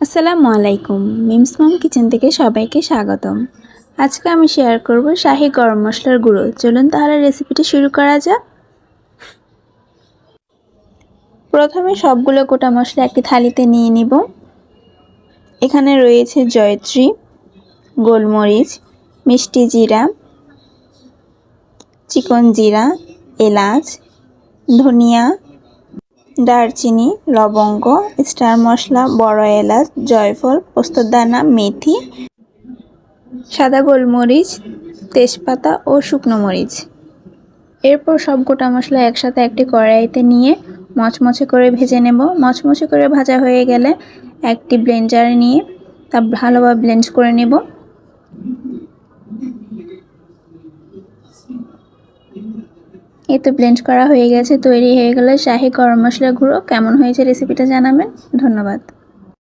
আসসালামু আলাইকুম। মিমস মম কিচেন থেকে সবাইকে স্বাগতম। আজকে আমি শেয়ার করব শাহি গরম মশলার গুঁড়ো। চলুন তাহলে রেসিপিটি শুরু করা যাক। প্রথমে সবগুলো গোটা মশলা একটি থালিতে নিয়ে নিব। এখানে রয়েছে জয়ত্রী, গোলমরিচ, মিষ্টি জিরা, চিকন জিরা, এলাচ, ধনিয়া দারচিনি, লবঙ্গ, স্টার মশলা, বড় এলাচ, জয়ফল, পোস্তদানা, মেথি, সাদা গোলমরিচ, তেজপাতা ও শুকনো মরিচ। এরপর সব গোটা মশলা একসাথে একটি কড়াইতে নিয়ে মচমচে করে ভেজে নেব। মচমচে করে ভাজা হয়ে গেলে একটি ব্লেন্ডারে নিয়ে তা ভালোভাবে ব্লেন্ড করে নেব। এই তো ব্লেন্ড করা হয়ে গেছে, তৈরি হয়ে গেলে। শাহী গরম মশলা গুঁড়ো, কেমন হয়েছে রেসিপিটা জানাবেন। ধন্যবাদ।